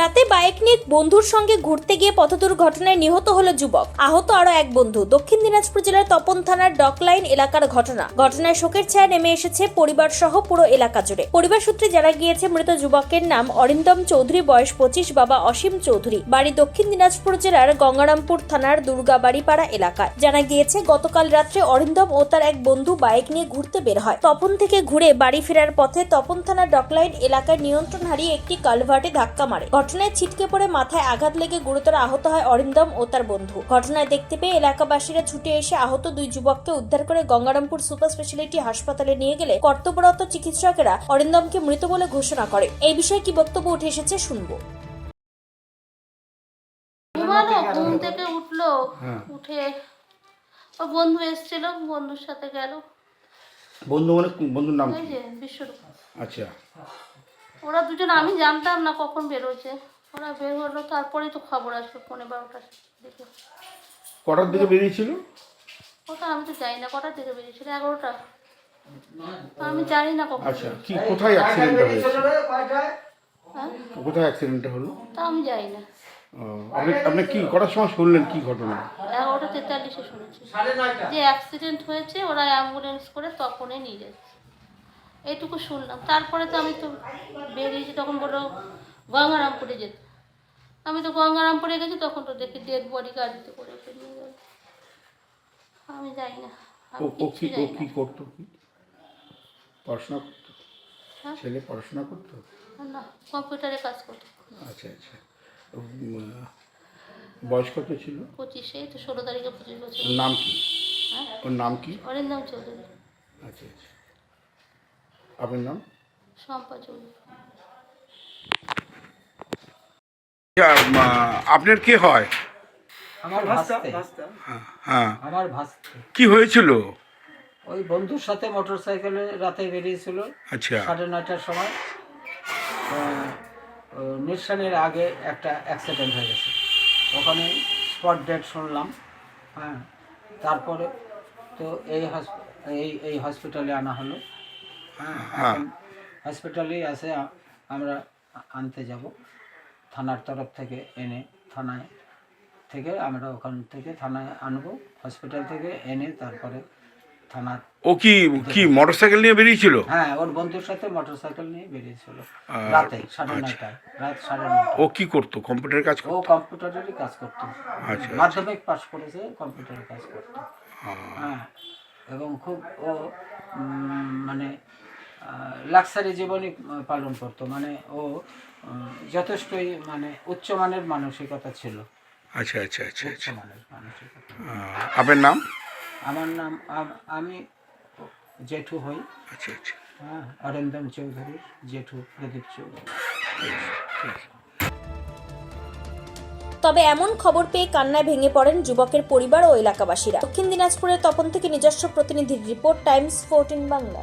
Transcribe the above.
রাতে বাইক নিয়ে বন্ধুর সঙ্গে ঘুরতে গিয়ে পথ দুর্ঘটনায় নিহত হলো যুবক। আহত আরও এক বন্ধু। দক্ষিণ দিনাজপুর জেলার তপন থানার ডকলাইন এলাকার ঘটনা। ঘটনায় শোকের ছায়া নেমে এসেছে পরিবার সহ পুরো এলাকা জুড়ে। পরিবার সূত্রে জানা গিয়েছে, মৃত যুবকের নাম অরিন্দম চৌধুরী, বয়স পঁচিশ, বাবা অসীম চৌধুরী। বাড়ি দক্ষিণ দিনাজপুর জেলার গঙ্গারামপুর থানার দুর্গাবাড়িপাড়া এলাকায়। জানা গিয়েছে, গতকাল রাত্রে অরিন্দম ও তার এক বন্ধু বাইক নিয়ে ঘুরতে বের হয়। তপন থেকে ঘুরে বাড়ি ফেরার পথে তপন থানার ডকলাইন এলাকায় নিয়ন্ত্রণ হারিয়ে একটি কালভার্টে ধাক্কা মারে। ঘটনায় ছিটকে পড়ে মাথায় আঘাত লেগে গুরুতর আহত হয় অরিন্দম ও তার বন্ধু। ঘটনায় দেখতে পেয়ে এলাকাবাসীরা ছুটে এসে আহত দুই যুবককে উদ্ধার করে গঙ্গারামপুর সুপার স্পেশালিটি হাসপাতালে নিয়ে গেলে কর্তব্যরত চিকিৎসকেরা অরিন্দমকে মৃত বলে ঘোষণা করে। এই বিষয়ে কি বক্তব্য উঠে এসেছে শুনব। ঘুমালো ঘুম থেকে উঠল হ্যাঁ। উঠে ও বন্ধু এসেছিল বন্ধুর সাথে গেল। বন্ধু মানে বন্ধুর নাম ওই কি যে বিশ্বরূপ। আচ্ছা। ওরা দুজন আমি জানতাম না কখন বেরোচ্ছে। ওরা বের হলো তারপরেই তো খবর আসলো পনেরো বারোটার দিকে। কটার দিকে বেরিয়েছিল? ওটা আমি তো জানি না কটার দিকে বেরিয়েছিল? এগারোটা। আমি জানি না কখন আচ্ছা কি কোথায় অ্যাক্সিডেন্টটা হয়েছে? হ্যাঁ? কোথায় অ্যাক্সিডেন্টটা হলো? তা আমি জানি না। আপনি আপনি কি কটার সময় শুনলেন কি ঘটনা? এগারোটা তেতাল্লিশে শুনেছি। যে অ্যাক্সিডেন্ট হয়েছে ওরা অ্যাম্বুলেন্স করে তখনই নিয়ে যাচ্ছে। এইটুকু শুনলাম। তারপরে তো আমি তো বেরিয়েছি তখন বলল গঙ্গারামপুরে যেতে। আমি তো গঙ্গারামপুরে গেছি তখন তো দেখি ডেড বডি গাড়িতে করে নিয়ে গেল। আমি যাই না ও আমি ও কি ও কি করতো কি? পড়াশোনা করতো? হ্যাঁ? ছেলে পড়াশোনা করতো? না কম্পিউটারে কাজ করতো। আচ্ছা আচ্ছা। উম, আহ, বয়স কত ছিল? পঁচিশে তো ষোলো তারিখে পঁচিশ বছর। নাম কি? হ্যাঁ? ওর নাম কি? অরিন্দম চৌধুরী। আচ্ছা আচ্ছা। আপনার নাম? শম্পা আপনার কি হয়? আমার ভাস্তে। হ্যাঁ। আমার ভাস্তে। কি হয়েছিল? ওই বন্ধুর সাথে মোটর সাইকেলে রাতে বেরিয়েছিল। আচ্ছা। সাড়ে নয়টার সময়। নিঃসানের আগে একটা অ্যাক্সিডেন্ট হয়ে গেছে। ওখানে স্পট ডেট শুনলাম। হ্যাঁ। তারপরে তো এই এই এই হসপিটালে আনা হলো। হ্যাঁ হ্যাঁ। হসপিটালেই আছে আমরা আনতে যাব। থানার তরফ থেকে এনে থানায় থেকে আমরা ওখান থেকে থানায় আনব হসপিটাল থেকে এনে তারপরে থানার ও কি কি মোটরসাইকেল নিয়ে বেরিয়েছিল? হ্যাঁ ওর বন্ধুর সাথে মোটর সাইকেল নিয়ে বেরিয়েছিল। রাতে সাড়ে আচ্ছা। নয়টায় রাত সাড়ে নয়টায়। ও কি করতো? কম্পিউটার কাজ ও কম্পিউটারেরই কাজ করতো। আচ্ছা মাধ্যমিক পাস করেছে কম্পিউটারে কাজ করতো। হ্যাঁ। এবং খুব ও মানে লাক্সারি জীবনই পালন করতো। মানে ও যথেষ্টই মানে উচ্চমানের মানসিকতা ছিল। আচ্ছা আচ্ছা আচ্ছা আচ্ছা। উচ্চমানের মানসিকতা। আপনার নাম? আমার নাম আমি জেঠু হই। আচ্ছা আচ্ছা। হ্যাঁ অরিন্দম চৌধুরী জেঠু প্রদীপ চৌধুরী। তবে এমন খবর পেয়ে কান্নায় ভেঙে পড়েন যুবকের পরিবার ও এলাকাবাসীরা। দক্ষিণ দিনাজপুরের তপন থেকে নিজস্ব প্রতিনিধির রিপোর্ট, টাইমস, ফোরটিন বাংলা।